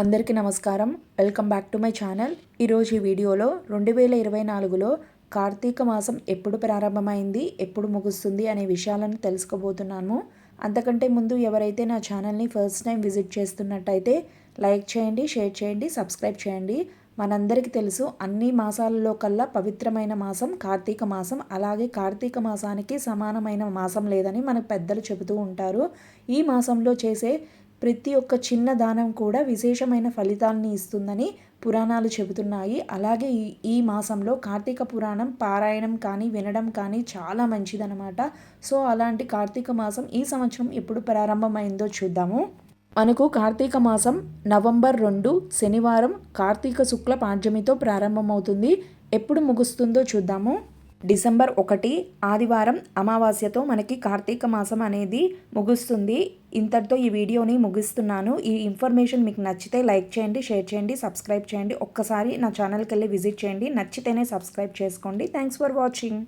అందరికీ నమస్కారం. Welcome back to my channel. ఈరోజు ఈ వీడియోలో రెండు వేల ఇరవై నాలుగులో కార్తీక మాసం ఎప్పుడు ప్రారంభమైంది ఎప్పుడు ముగుస్తుంది అనే విషయాలను తెలుసుకోబోతున్నాను. అంతకంటే ముందు ఎవరైతే నా ఛానల్ని ఫస్ట్ టైం విజిట్ చేస్తున్నట్టయితే లైక్ చేయండి షేర్ చేయండి సబ్స్క్రైబ్ చేయండి. మనందరికీ తెలుసు అన్ని మాసాలలో కల్లా పవిత్రమైన మాసం కార్తీక మాసం. అలాగే కార్తీక మాసానికి సమానమైన మాసం లేదని మన పెద్దలు చెబుతూ ఉంటారు. ఈ మాసంలో చేసే ప్రతి ఒక్క చిన్న దానం కూడా విశేషమైన ఫలితాల్ని ఇస్తుందని పురాణాలు చెబుతున్నాయి. అలాగే ఈ ఈ మాసంలో కార్తీక పురాణం పారాయణం కానీ వినడం కానీ చాలా మంచిదనమాట సో అలాంటి కార్తీక మాసం ఈ సంవత్సరం ఎప్పుడు ప్రారంభమైందో చూద్దాము. మనకు కార్తీక మాసం నవంబర్ రెండు శనివారం కార్తీక శుక్ల పాడ్యమితో ప్రారంభమవుతుంది. ఎప్పుడు ముగుస్తుందో చూద్దాము. డిసెంబర్ ఒకటి ఆదివారం అమావాస్యతో మనకి కార్తీక మాసం అనేది ముగుస్తుంది. ఇంతటితో ఈ వీడియోని ముగిస్తున్నాను. ఈ ఇన్ఫర్మేషన్ మీకు నచ్చితే లైక్ చేయండి షేర్ చేయండి సబ్స్క్రైబ్ చేయండి. ఒక్కసారి నా ఛానల్కి వెళ్ళి విజిట్ చేయండి. నచ్చితేనే సబ్స్క్రైబ్ చేసుకోండి. Thanks for watching.